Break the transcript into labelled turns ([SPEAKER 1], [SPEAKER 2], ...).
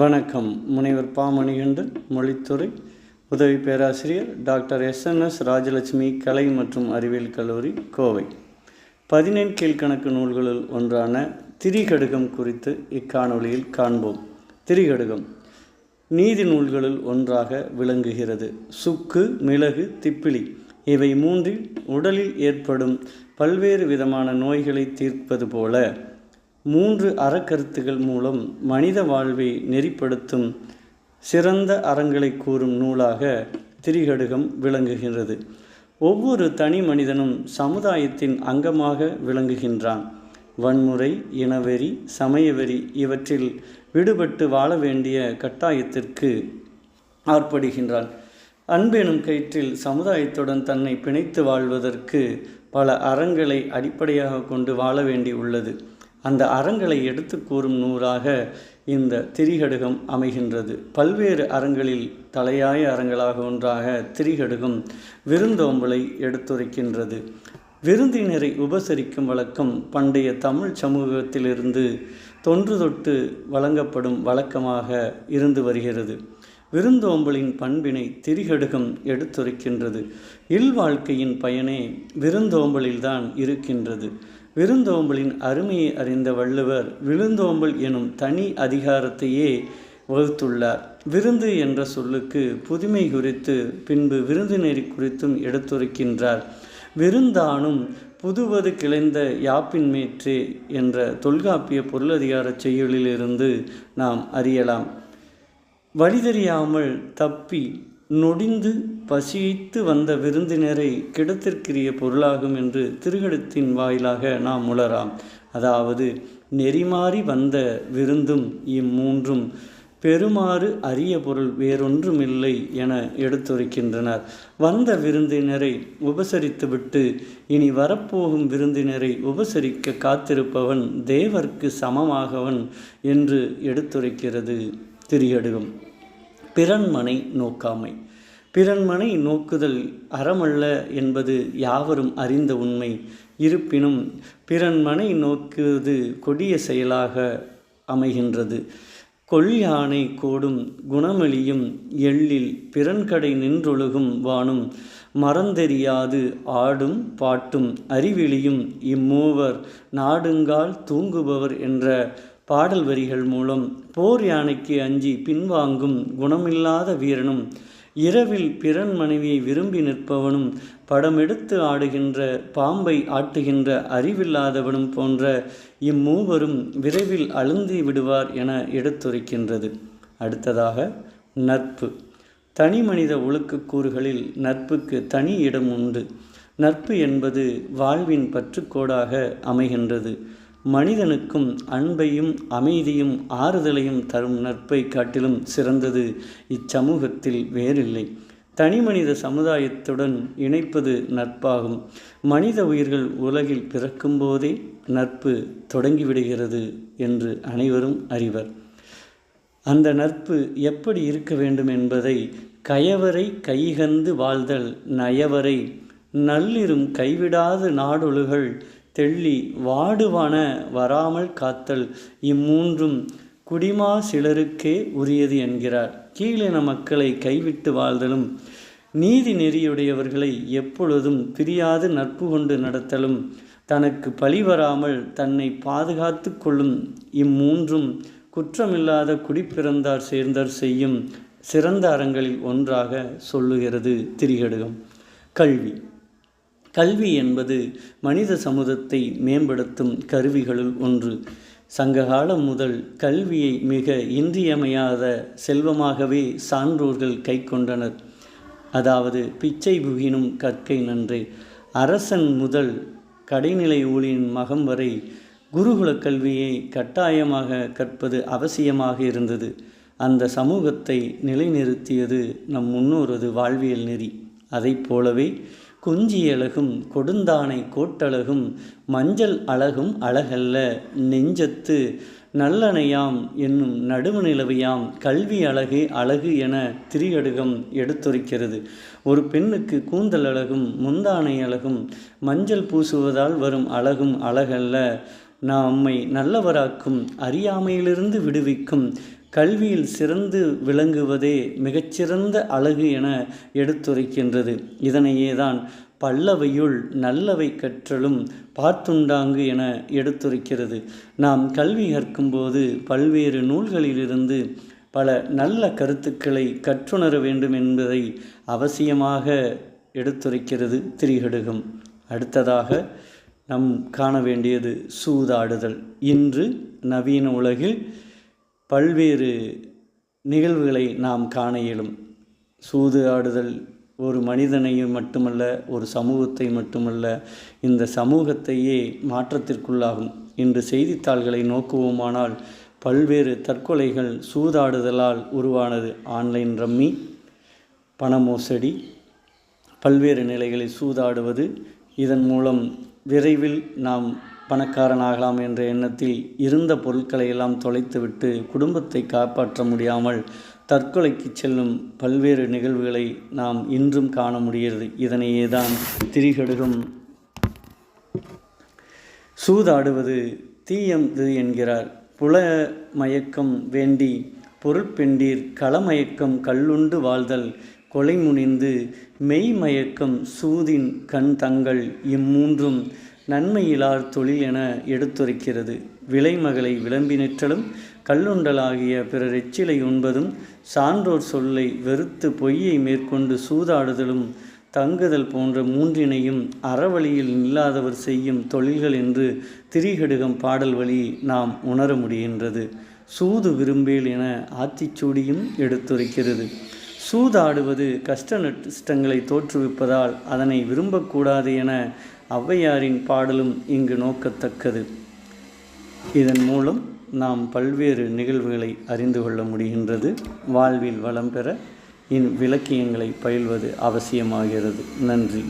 [SPEAKER 1] வணக்கம். முனைவர் பாமணிகண்டன் மொழித்துறை உதவி பேராசிரியர் டாக்டர் எஸ்என்எஸ் ராஜலட்சுமி கலை மற்றும் அறிவியல் கல்லூரி கோவை. பதினெண் கீழ்கணக்கு நூல்களுள் ஒன்றான திரிகடுகம் குறித்து இக்காணொளியில் காண்போம். திரிகடுகம் நீதி நூல்களுள் ஒன்றாக விளங்குகிறது. சுக்கு மிளகு திப்பிலி இவை மூன்றில் உடலில் ஏற்படும் பல்வேறு விதமான நோய்களை தீர்ப்பது போல மூன்று அறக்கருத்துகள் மூலம் மனித வாழ்வை நெறிப்படுத்தும் சிறந்த அறங்களை கூறும் நூலாக திரிகடுகம் விளங்குகின்றது. ஒவ்வொரு தனி மனிதனும் சமுதாயத்தின் அங்கமாக விளங்குகின்றான். வன்முறை இனவெறி சமயவெறி இவற்றில் விடுபட்டு வாழ வேண்டிய கட்டாயத்திற்கு ஆர்ப்படுகின்றான் அன்பெனும் கயிற்றில் சமுதாயத்துடன் தன்னை பிணைத்து வாழ்வதற்கு பல அறங்களை அடிப்படையாக கொண்டு வாழ வேண்டி உள்ளது அந்த அறங்களை எடுத்து கூறும் நூறாக இந்த திரிகடுகம் அமைகின்றது. பல்வேறு அறங்களில் தலையாய அறங்களாக ஒன்றாக திரிகடுகம் விருந்தோம்பலை எடுத்துரைக்கின்றது. விருந்தினரை உபசரிக்கும் வழக்கம் பண்டைய தமிழ் சமூகத்திலிருந்து தொன்று தொட்டு வழங்கப்படும் வழக்கமாக இருந்து வருகிறது. விருந்தோம்பலின் பண்பினை திரிகடுகம் எடுத்துரைக்கின்றது. இல்வாழ்க்கையின் பயனே விருந்தோம்பலில்தான் இருக்கின்றது. விருந்தோம்பலின் அருமையை அறிந்த வள்ளுவர் விருந்தோம்பல் எனும் தனி அதிகாரத்தையே வகுத்துள்ளார். விருந்து என்ற சொல்லுக்கு புதுமை குறித்து பின்பு விருந்தினரி குறித்தும் எடுத்துரைக்கின்றார். விருந்தானும் புதுவது கிளைந்த யாப்பின் மேற்றே என்ற தொல்காப்பிய பொருளதிகார செய்யுளிலிருந்து நாம் அறியலாம். வழிதறியாமல் தப்பி நொடிந்து பசித்து வந்த விருந்தினரை கிடத்திற்கிரிய பொருளாகும் என்று திருகடத்தின் வாயிலாக நாம் உணராம் அதாவது நெறிமாறி வந்த விருந்தும் இம்மூன்றும் பெருமாறு அரிய பொருள் வேறொன்றுமில்லை என எடுத்துரைக்கின்றனர். வந்த விருந்தினரை உபசரித்துவிட்டு இனி வரப்போகும் விருந்தினரை உபசரிக்க காத்திருப்பவன் தேவர்க்கு சமமாகவன் என்று எடுத்துரைக்கிறது திரியடுகும் பிறன்மனை நோக்காமை. பிறன்மனை நோக்குதல் அறமல்ல என்பது யாவரும் அறிந்த உண்மை. இருப்பினும் பிறன்மனை நோக்குவது கொடிய செயலாக அமைகின்றது. கொல்யானை கோடும் குணமளியும் எள்ளில் பிறன்கடை நின்றொழுகும் வானும். மறந்தெரியாது ஆடும் பாட்டும் அறிவிலியும் இம்மூவர் நாடுங்கால் தூங்குபவர் என்ற பாடல் வரிகள் மூலம் போர் யானைக்கு அஞ்சி பின்வாங்கும் குணமில்லாத வீரனும் இரவில் பிறன் மனைவியை விரும்பி நிற்பவனும் படமெடுத்து ஆடுகின்ற பாம்பை ஆட்டுகின்ற அறிவில்லாதவனும் போன்ற இம்மூவரும் விரைவில் அழுந்தி விடுவார் என எடுத்துரைக்கின்றது. அடுத்ததாக நட்பு. தனி மனித ஒழுக்கக்கூறுகளில் நட்புக்கு தனி இடம் உண்டு. நட்பு என்பது வாழ்வின் பற்றுக்கோடாக அமைகின்றது. மனிதனுக்கும் அன்பையும் அமைதியும் ஆறுதலையும் தரும் நட்பை காட்டிலும் சிறந்தது இச்சமூகத்தில் வேறில்லை. தனிமனித சமுதாயத்துடன் இணைப்பது நட்பாகும். மனித உயிர்கள் உலகில் பிறக்கும்போதே நட்பு தொடங்கிவிடுகிறது என்று அனைவரும் அறிவர். அந்த நட்பு எப்படி இருக்க வேண்டும் என்பதை கயவரை கைகந்து வாழ்தல் நயவரை. நல்லிரும் கைவிடாது நாடொழுகள் தெள்ளி வாடுவான வராமல் காத்தல். இம்மூன்றும் குடிமா சிலருக்கே உரியது என்கிறார். கீழின மக்களை கைவிட்டு வாழ்தலும் நீதி நெறியுடையவர்களை எப்பொழுதும் பிரியாது நட்பு கொண்டு நடத்தலும் தனக்கு பழி வராமல் தன்னை பாதுகாத்து கொள்ளும் இம்மூன்றும் குற்றமில்லாத குடிப்பிறந்தார் சேர்ந்தார் செய்யும் சிறந்த அறங்களில் ஒன்றாக சொல்லுகிறது திரிகடுகம். கல்வி. கல்வி என்பது மனித சமூகத்தை மேம்படுத்தும் கருவிகளுள் ஒன்று. சங்ககாலம் முதல் கல்வியை மிக இன்றியமையாத செல்வமாகவே சான்றோர்கள் கை கொண்டனர். அதாவது பிச்சை புகினும் கற்கை நன்றே. அரசன் முதல் கடைநிலை ஊழியின் மகம் வரை குருகுல கல்வியை கட்டாயமாக கற்பது அவசியமாக இருந்தது. அந்த சமூகத்தை நிலைநிறுத்தியது நம் முன்னோரது வாழ்வியல் நெறி. அதை போலவே குஞ்சியழகும் கொடுந்தானை கோட்டழகும் மஞ்சள் அழகும் அழகல்ல நெஞ்சத்து நல்லணையாம் என்னும் நடுவு நிலவையாம் கல்வி அழகே அழகு என திரியடுகம் எடுத்துரைக்கிறது. ஒரு பெண்ணுக்கு கூந்தல் அழகும் முந்தானை அழகும் மஞ்சள் பூசுவதால் வரும் அழகும் அழகல்ல நம்மை நல்லவராக்கும் அறியாமையிலிருந்து விடுவிக்கும் கல்வியில் சிறந்து விளங்குவதே மிகச்சிறந்த அழகு என எடுத்துரைக்கின்றது. இதனையே தான் பல்லவையுள் நல்லவை கற்றலும் பார்த்துண்டாங்கு என எடுத்துரைக்கிறது. நாம் கல்வி கற்கும்போது பல்வேறு நூல்களிலிருந்து பல நல்ல கருத்துக்களை கற்றுணர வேண்டும் என்பதை அவசியமாக எடுத்துரைக்கிறது திரிகடுகம். அடுத்ததாக நம் காண வேண்டியது சூதாடுதல். இன்று நவீன உலகில் பல்வேறு நிகழ்வுகளை நாம் காண இயலும். சூது ஆடுதல் ஒரு மனிதனையும் மட்டுமல்ல ஒரு சமூகத்தை மட்டுமல்ல இந்த சமூகத்தையே மாற்றத்திற்குள்ளாகும். இன்று செய்தித்தாள்களை நோக்குவோமானால் பல்வேறு தற்கொலைகள் சூதாடுதலால் உருவானது. ஆன்லைன் ரம்மி பண மோசடி பல்வேறு நிலைகளில் சூதாடுவது. இதன் மூலம் விரைவில் நாம் பணக்காரனாகலாம் என்ற எண்ணத்தில் இருந்த பொருட்களை எல்லாம் தொலைத்துவிட்டு குடும்பத்தை காப்பாற்ற முடியாமல் தற்கொலைக்கு செல்லும் பல்வேறு நிகழ்வுகளை நாம் இன்றும் காண முடிகிறது. இதனையே தான் திரிகடுகும் சூதாடுவது தீயது என்கிறார். புல மயக்கம் வேண்டி பொருட்பெண்டீர் களமயக்கம் கல்லுண்டு வாழ்தல் கொலை முனிந்து மெய்மயக்கம் சூதின் கண் தங்கள் இம்மூன்றும் நன்மையிலார் தொழில் என எடுத்துரைக்கிறது. விலைமகளை விளம்பினிற்றலும் கல்லுண்டலாகிய பிறர் எச்சிலை உண்பதும் சான்றோர் சொல்லை வெறுத்து பொய்யை மேற்கொண்டு சூதாடுதலும் தங்குதல் போன்ற மூன்றினையும் அறவழியில் இல்லாதவர் செய்யும் தொழில்கள் என்று திரிகடுகம் பாடல் வழி நாம் உணர முடிகின்றது. சூது விரும்பேல் என ஆத்திச்சூடியும் எடுத்துரைக்கிறது. சூதாடுவது கஷ்ட நஷ்டங்களை தோற்றுவிப்பதால் அதனை விரும்பக்கூடாது என ஔவையாரின் பாடலும் இங்கு நோக்கத்தக்கது. இதன் மூலம் நாம் பல்வேறு நிகழ்வுகளை அறிந்து கொள்ள முடிகின்றது. வாழ்வில் வளம் பெற இன் விளக்கியங்களை பயில்வது அவசியமாகிறது. நன்றி.